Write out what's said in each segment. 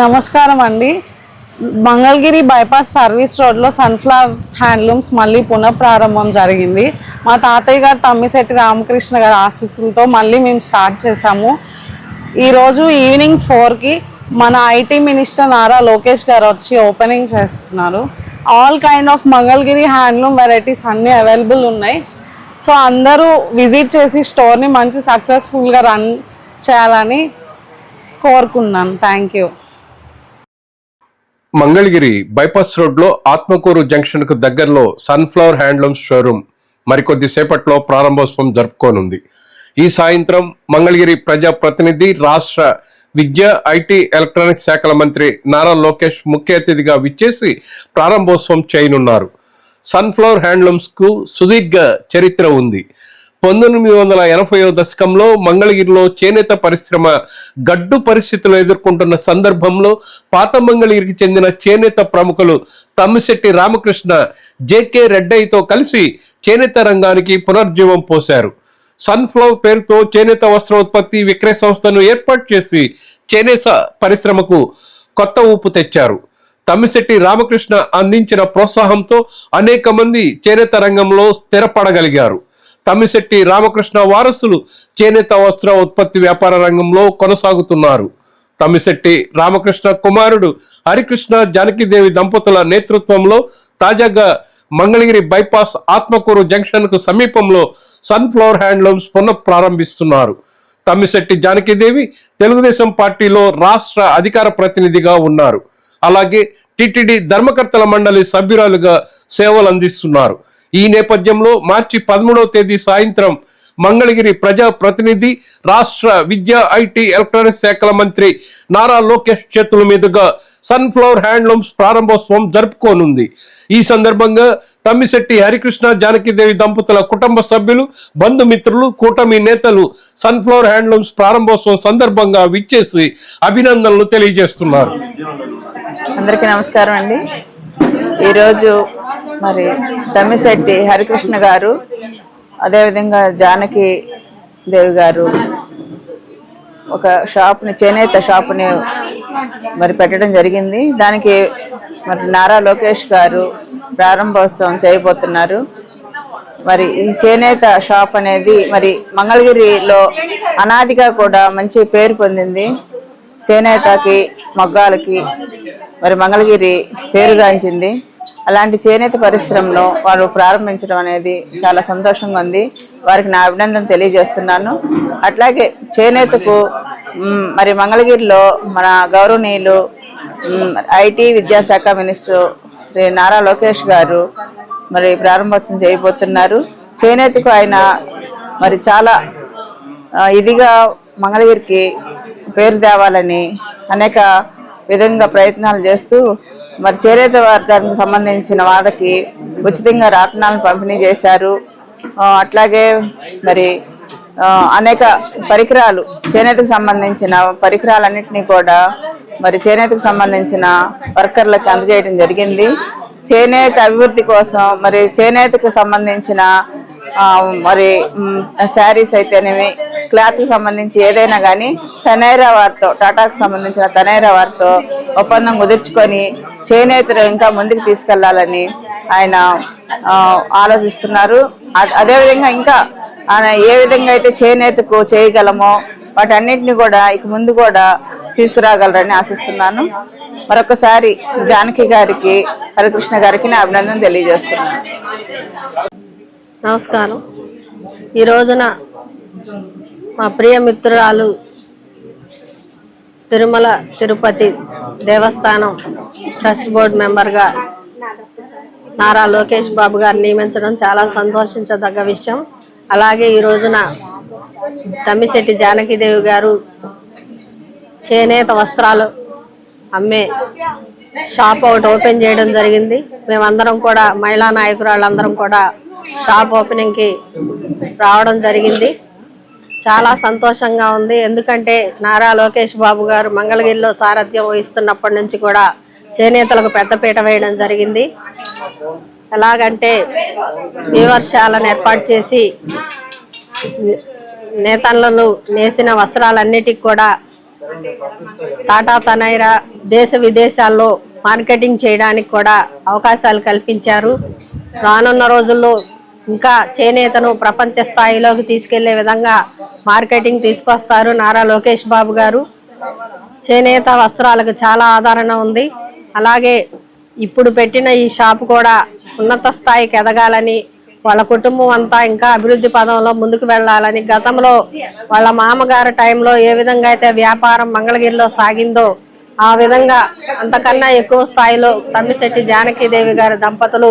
నమస్కారం అండి Mangalagiri bypass service రోడ్లో సన్ఫ్లవర్ హ్యాండ్లూమ్స్ మళ్ళీ పునఃప్రారంభం జరిగింది. మా తాతయ్య గారు తమ్మిశెట్టి రామకృష్ణ గారి ఆశీస్సులతో మళ్ళీ మేము స్టార్ట్ చేశాము. ఈరోజు ఈవినింగ్ ఫోర్కి మన ఐటీ మినిస్టర్ నారా లోకేష్ గారు వచ్చి ఓపెనింగ్ చేస్తున్నారు. All kind of Mangalagiri handloom varieties అన్నీ అవైలబుల్ ఉన్నాయి. సో అందరూ విజిట్ చేసి స్టోర్ని మంచి సక్సెస్ఫుల్గా రన్ చేయాలని కోరుకున్నాను. Thank you. మంగళగిరి బైపాస్ రోడ్లో ఆత్మకూరు జంక్షన్కు దగ్గరలో సన్ఫ్లవర్ హ్యాండ్లూమ్స్ షోరూమ్ మరికొద్ది సేపట్లో ప్రారంభోత్సవం జరుపుకోనుంది. ఈ సాయంత్రం మంగళగిరి ప్రజా ప్రతినిధి రాష్ట్ర విద్య ఐటీ ఎలక్ట్రానిక్స్ శాఖల మంత్రి నారా లోకేష్ ముఖ్య అతిథిగా విచ్చేసి ప్రారంభోత్సవం చేయనున్నారు. సన్ఫ్లవర్ హ్యాండ్లూమ్స్కు సుదీర్ఘ చరిత్ర ఉంది. పంతొమ్మిది వందల ఎనభై దశకంలో మంగళగిరిలో చేనేత పరిశ్రమ గడ్డు పరిస్థితులు ఎదుర్కొంటున్న సందర్భంలో పాత మంగళగిరికి చెందిన చేనేత ప్రముఖులు తమ్మిశెట్టి రామకృష్ణ జేకే రెడ్డయ్యతో కలిసి చేనేత రంగానికి పునర్జీవం పోశారు. సన్ఫ్లవర్ పేరుతో చేనేత వస్త్ర ఉత్పత్తి విక్రయ సంస్థను ఏర్పాటు చేసి చేనేత పరిశ్రమకు కొత్త ఊపు తెచ్చారు. తమ్మిశెట్టి రామకృష్ణ అందించిన ప్రోత్సాహంతో అనేక మంది చేనేత రంగంలో స్థిరపడగలిగారు. తమ్మిశెట్టి రామకృష్ణ వారసులు చేనేత వస్త్ర ఉత్పత్తి వ్యాపార రంగంలో కొనసాగుతున్నారు. తమ్మిశెట్టి రామకృష్ణ కుమారుడు హరికృష్ణ జానకిదేవి దంపతుల నేతృత్వంలో తాజాగా మంగళగిరి బైపాస్ ఆత్మకూరు జంక్షన్కు సమీపంలో సన్ఫ్లవర్ హ్యాండ్లూమ్స్ పునః ప్రారంభిస్తున్నారు తమ్మిశెట్టి జానకిదేవి తెలుగుదేశం పార్టీలో రాష్ట్ర అధికార ప్రతినిధిగా ఉన్నారు. అలాగే టిటిడి ధర్మకర్తల మండలి సభ్యురాలుగా సేవలు అందిస్తున్నారు ఈ నేపథ్యంలో మార్చి పదమూడవ తేదీ సాయంత్రం మంగళగిరి ప్రజా ప్రతినిధి రాష్ట్ర విద్యా ఐటీ ఎలక్ట్రానిక్స్ శాఖల మంత్రి నారా లోకేష్ చేతుల మీదుగా సన్ఫ్లవర్ హ్యాండ్లూమ్స్ ప్రారంభోత్సవం జరుపుకోనుంది. ఈ సందర్భంగా తమ్మిశెట్టి హరికృష్ణ జానకిదేవి దంపతుల కుటుంబ సభ్యులు బంధుమిత్రులు కూటమి నేతలు సన్ఫ్లవర్ హ్యాండ్లూమ్స్ ప్రారంభోత్సవం సందర్భంగా విచ్చేసి అభినందనలు తెలియజేస్తున్నారు. అందరికీ నమస్కారం అండి. ఈరోజు మరి తమ్మిశెట్టి హరికృష్ణ గారు అదేవిధంగా జానకి దేవి గారు ఒక షాప్ని చేనేత షాప్ని మరి పెట్టడం జరిగింది. దానికి మరి నారా లోకేష్ గారు ప్రారంభోత్సవం చేయబోతున్నారు. మరి ఈ చేనేత షాప్ అనేది మరి మంగళగిరిలో అనాదిగా కూడా మంచి పేరు పొందింది. చేనేతకి మగ్గాలకి మరి మంగళగిరి పేరుగాంచింది అలాంటి చేనేత పరిశ్రమలో వారు ప్రారంభించడం అనేది చాలా సంతోషంగా ఉంది. వారికి నా అభినందన తెలియజేస్తున్నాను. అట్లాగే చేనేతకు మరి మంగళగిరిలో మన గౌరవనీయులు ఐటీ విద్యాశాఖ మినిస్టర్ శ్రీ నారా లోకేష్ గారు మరి ప్రారంభోత్సవం చేయబోతున్నారు. చేనేతకు ఆయన మరి చాలా ఇదిగా మంగళగిరికి పేరు తేవాలని అనేక విధంగా ప్రయత్నాలు చేస్తూ మరి చేనేత వర్గానికి సంబంధించిన వాళ్ళకి ఉచితంగా రాట్నాలను పంపిణీ చేశారు. అట్లాగే మరి అనేక పరికరాలు చేనేతకు సంబంధించిన పరికరాలన్నింటినీ కూడా మరి చేనేతకు సంబంధించిన వర్కర్లకు అందజేయడం జరిగింది. చేనేత అభివృద్ధి కోసం మరి చేనేతకు సంబంధించిన మరి శారీస్ అయితేనేమి క్లాత్కి సంబంధించి ఏదైనా కానీ తనైరా వారితో టాటాకు సంబంధించిన తనైరా వారితో ఒప్పందం కుదుర్చుకొని చేనేతను ఇంకా ముందుకు తీసుకెళ్ళాలని ఆయన ఆలోచిస్తున్నారు. అదేవిధంగా ఇంకా ఆయన ఏ విధంగా అయితే చేనేతకు చేయగలమో వాటన్నిటిని కూడా ఇక ముందు కూడా తీసుకురాగలరని ఆశిస్తున్నాను. మరొకసారి జానకి గారికి హరికృష్ణ గారికి నా అభినందన తెలియజేస్తున్నాను. నమస్కారం. ఈ రోజున మా ప్రియ మిత్రురాలు తిరుమల తిరుపతి దేవస్థానం ట్రస్ట్ బోర్డు మెంబర్గా నారా లోకేష్ బాబు గారు నియమించడం చాలా సంతోషించదగ్గ విషయం. అలాగే ఈ రోజున తమ్మిశెట్టి జానకీదేవి గారు చేనేత వస్త్రాలు అమ్మే షాప్ ఒకటి ఓపెన్ చేయడం జరిగింది. మేమందరం కూడా మహిళా నాయకురాళ్ళందరం కూడా షాప్ ఓపెనింగ్కి రావడం జరిగింది. చాలా సంతోషంగా ఉంది. ఎందుకంటే నారా లోకేష్ బాబు గారు మంగళగిరిలో సారథ్యం వహిస్తున్నప్పటి నుంచి కూడా చేనేతలకు పెద్దపీట వేయడం జరిగింది. ఎలాగంటే వివర్షాలను ఏర్పాటు చేసి నేతలను నేసిన వస్త్రాలన్నిటికి కూడా టాటా తనైరా దేశ విదేశాల్లో మార్కెటింగ్ చేయడానికి కూడా అవకాశాలు కల్పించారు. రానున్న రోజుల్లో ఇంకా చేనేతను ప్రపంచ స్థాయిలోకి తీసుకెళ్ళే విధంగా మార్కెటింగ్ తీసుకొస్తారు నారా లోకేష్ బాబు గారు. చేనేత వస్త్రాలకు చాలా ఆదరణ ఉంది. అలాగే ఇప్పుడు పెట్టిన ఈ షాప్ కూడా ఉన్నత స్థాయికి ఎదగాలని వాళ్ళ కుటుంబం అంతా ఇంకా అభివృద్ధి పదంలో ముందుకు వెళ్ళాలని గతంలో వాళ్ళ మామగారు టైంలో ఏ విధంగా అయితే వ్యాపారం మంగళగిరిలో సాగిందో ఆ విధంగా అంతకన్నా ఎక్కువ స్థాయిలో తమ్మిశెట్టి జానకీదేవి గారి దంపతులు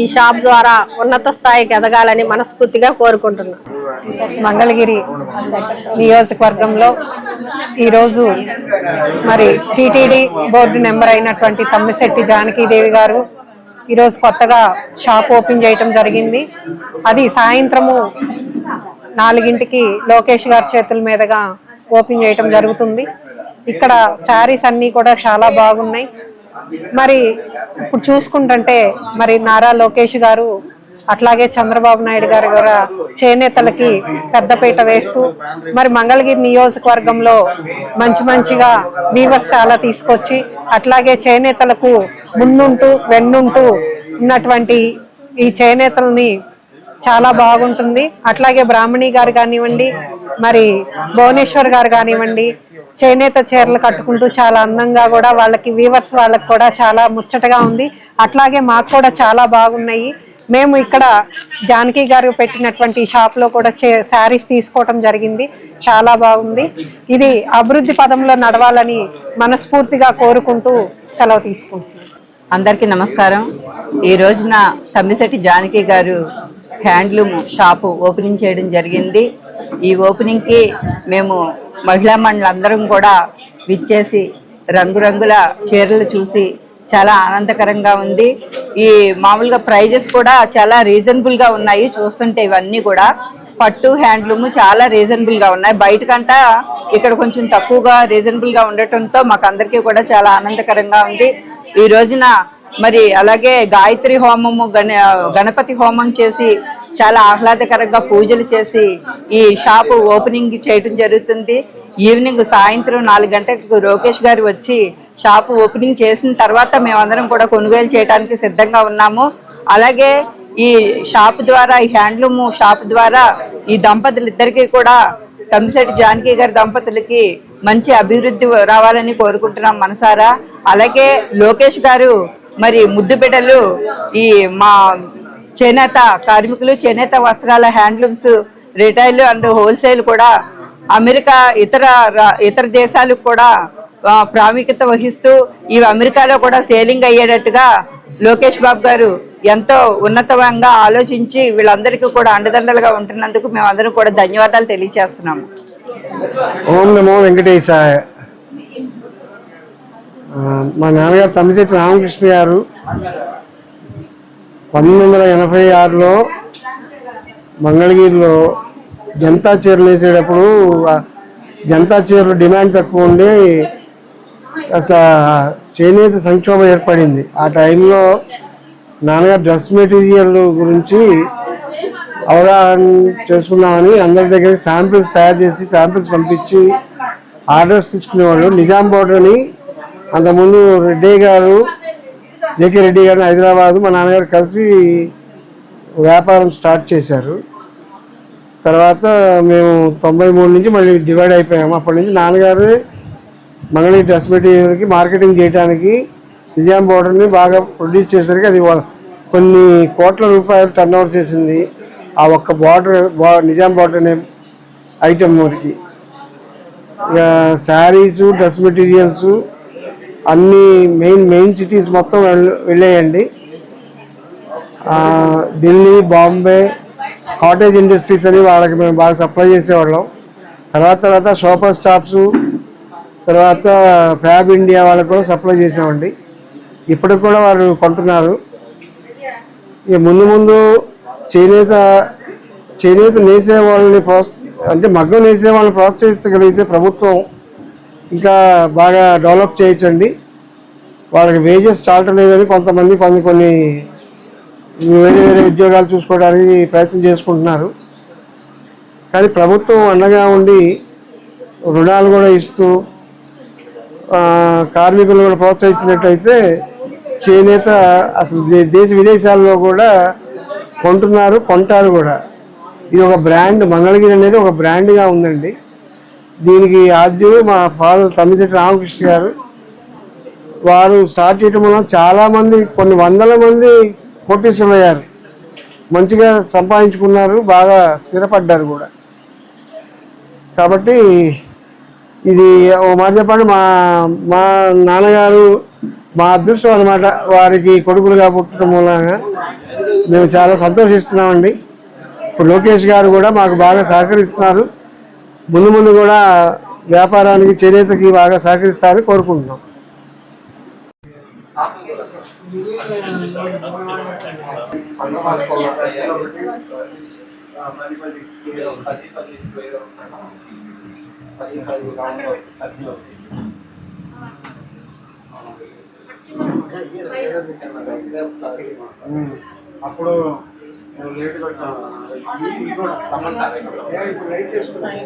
ఈ షాప్ ద్వారా ఉన్నత స్థాయికి ఎదగాలని మనస్ఫూర్తిగా కోరుకుంటున్నాను మంగళగిరి నియోజకవర్గంలో ఈరోజు మరి టీటీడీ బోర్డు నెంబర్ అయినటువంటి తమ్మిశెట్టి జానకీదేవి గారు ఈరోజు కొత్తగా షాప్ ఓపెన్ చేయటం జరిగింది. అది సాయంత్రము నాలుగింటికి లోకేష్ గారి చేతుల మీదుగా ఓపెన్ చేయటం జరుగుతుంది. ఇక్కడ శారీస్ అన్నీ కూడా చాలా బాగున్నాయి. మరి ఇప్పుడు చూసుకుంటుంటే మరి నారా లోకేష్ గారు అట్లాగే చంద్రబాబు నాయుడు గారు కూడా చేనేతలకి పెద్దపీట వేస్తూ మరి మంగళగిరి నియోజకవర్గంలో మంచి మంచిగా వీవర్స్ తీసుకొచ్చి అట్లాగే చేనేతలకు ముందుంటూ వెన్నుంటూ ఉన్నటువంటి ఈ చేనేతల్ని చాలా బాగుంటుంది. అట్లాగే బ్రాహ్మణి గారు కానివ్వండి మరి భువనేశ్వర్ గారు కానివ్వండి చేనేత చీరలు కట్టుకుంటూ చాలా అందంగా కూడా వాళ్ళకి వీవర్స్ వాళ్ళకి కూడా చాలా ముచ్చటగా ఉంది. అట్లాగే మాకు కూడా చాలా బాగున్నాయి. మేము ఇక్కడ జానకి గారు పెట్టినటువంటి షాప్లో కూడా చే శారీస్ తీసుకోవటం జరిగింది. చాలా బాగుంది. ఇది అభివృద్ధి పదంలో నడవాలని మనస్ఫూర్తిగా కోరుకుంటూ సెలవు తీసుకుంటున్నాం. అందరికీ నమస్కారం. ఈ రోజున తమ్మిశెట్టి జానకి గారు హ్యాండ్లూమ్ షాపు ఓపెనింగ్ చేయడం జరిగింది. ఈ ఓపెనింగ్కి మేము మహిళా మండలందరం కూడా విచ్చేసి రంగురంగుల చీరలు చూసి చాలా ఆనందకరంగా ఉంది. ఈ మామూలుగా ప్రైజెస్ కూడా చాలా రీజనబుల్గా ఉన్నాయి. చూస్తుంటే ఇవన్నీ కూడా పట్టు హ్యాండ్లూమ్ చాలా రీజనబుల్గా ఉన్నాయి. బయట కంట ఇక్కడ కొంచెం తక్కువగా రీజనబుల్గా ఉండటంతో మాకు అందరికీ కూడా చాలా ఆనందకరంగా ఉంది. ఈ రోజున మరి అలాగే గాయత్రి హోమము గణ గణపతి హోమం చేసి చాలా ఆహ్లాదకరంగా పూజలు చేసి ఈ షాపు ఓపెనింగ్ చేయడం జరుగుతుంది. ఈవినింగ్ సాయంత్రం నాలుగు గంటలకు లోకేష్ గారు వచ్చి షాపు ఓపెనింగ్ చేసిన తర్వాత మేమందరం కూడా కొనుగోలు చేయడానికి సిద్ధంగా ఉన్నాము. అలాగే ఈ షాప్ ద్వారా ఈ హ్యాండ్లూమ్ షాప్ ద్వారా ఈ దంపతులు ఇద్దరికీ కూడా తమ్మిశెట్టి జానకి గారి దంపతులకి మంచి అభివృద్ధి రావాలని కోరుకుంటున్నాం మనసారా. అలాగే లోకేష్ గారు మరి ముద్దుబిడ్డలు ఈ మా చేనేత కార్మికులు చేనేత వస్త్రాల హ్యాండ్లూమ్స్ రిటైల్ అండ్ హోల్సేల్ కూడా అమెరికా ఇతర రా- ఇతర దేశాలకు కూడా ప్రాముఖ్యత వహిస్తూ ఇవి అమెరికాలో కూడా సేలింగ్ అయ్యేటట్టుగా లోకేష్ బాబు గారు ఎంతో ఉన్నతంగా ఆలోచించి వీళ్ళందరికీ కూడా అండదండలుగా ఉంటున్నందుకు మేమందరం కూడా ధన్యవాదాలు తెలియజేస్తున్నాము. ఓం నమో వెంకటేశాయ. మా నాన్నగారు తమ్మిశెట్టి రామకృష్ణ గారు పంతొమ్మిది వందల ఎనభై ఆరులో మంగళగిరిలో జనతా చీరలు వేసేటప్పుడు జనతా చీరలు డిమాండ్ తక్కువ ఉండి కాస్త చేనేత సంక్షోభం ఏర్పడింది. ఆ టైంలో నాన్నగారు డ్రెస్ మెటీరియల్ గురించి అవగాహన చేసుకున్నామని అందరి దగ్గర శాంపిల్స్ తయారు చేసి శాంపిల్స్ పంపించి ఆర్డర్స్ తీసుకునేవాళ్ళు. నిజాం బోర్డర్ అని అంతకుముందు రెడ్డి గారు జేకే రెడ్డి గారిని హైదరాబాద్ మా నాన్నగారు కలిసి వ్యాపారం స్టార్ట్ చేశారు. తర్వాత మేము తొంభై మూడు నుంచి మళ్ళీ డివైడ్ అయిపోయాము. అప్పటి నుంచి నాన్నగారు మంగళీ డ్రెస్ మెటీరియల్కి మార్కెటింగ్ చేయడానికి నిజాం బోర్డర్ని బాగా ప్రొడ్యూస్ చేసరికి అది కొన్ని కోట్ల రూపాయలు టర్న్ ఓవర్ చేసింది. ఆ ఒక్క బార్డర్ నిజాం బార్డర్ అనే ఐటమ్ వరకు. ఇక శారీస్ డ్రెస్ మెటీరియల్స్ అన్ని మెయిన్ మెయిన్ సిటీస్ మొత్తం వెళ్ళేయండి. ఢిల్లీ బాంబే కాటేజ్ ఇండస్ట్రీస్ అని వాళ్ళకి మేము బాగా సప్లై చేసేవాళ్ళం. తర్వాత తర్వాత సూపర్ స్టాప్స్ తర్వాత ఫ్యాబ్ ఇండియా వాళ్ళకి కూడా సప్లై చేసామండి. ఇప్పటికి కూడా వారు కొంటున్నారు. ఇక ముందు ముందు చేనేత చేనేత నేసే వాళ్ళని ప్రోత్స అంటే మగ్గం నేసే వాళ్ళని ప్రోత్సహించగలిగితే ప్రభుత్వం ఇంకా బాగా డెవలప్ చేయొచ్చండి. వాళ్ళకి వేజెస్ చాలటం లేదని కొంతమంది కొన్ని కొన్ని వేరే వేరే ఉద్యోగాలు చూసుకోవడానికి ప్రయత్నం చేసుకుంటున్నారు. కానీ ప్రభుత్వం అండగా ఉండి రుణాలు కూడా ఇస్తూ కార్మికులు కూడా ప్రోత్సహించినట్టయితే చేనేత అసలు దే- దేశ విదేశాల్లో కూడా కొంటున్నారు కొంటారు కూడా. ఇది ఒక బ్రాండ్ మంగళగిరి అనేది ఒక బ్రాండ్గా ఉందండి. దీనికి ఆద్యుడు మా ఫాదర్ తమ్మిచెట్టి రామకృష్ణ గారు. వారు స్టార్ట్ చేయడం వల్ల చాలామంది కొన్ని వందల మంది కోటీశ్వరులు మంచిగా సంపాదించుకున్నారు బాగా స్థిరపడ్డారు కూడా. కాబట్టి ఇది ఓ మాట చెప్పండి మా మా నాన్నగారు మా అదృష్టం అనమాట వారికి కొడుకులుగా పుట్టడం మూలంగా మేము చాలా సంతోషిస్తున్నామండి. ఇప్పుడు లోకేష్ గారు కూడా మాకు బాగా సహకరిస్తున్నారు. ముందు ముందు కూడా వ్యాపారానికి చేనేతకి బాగా సహకరిస్తారని కోరుకుంటున్నాం. అప్పుడు ఇప్పుడు లైట్ చేసుకున్నాను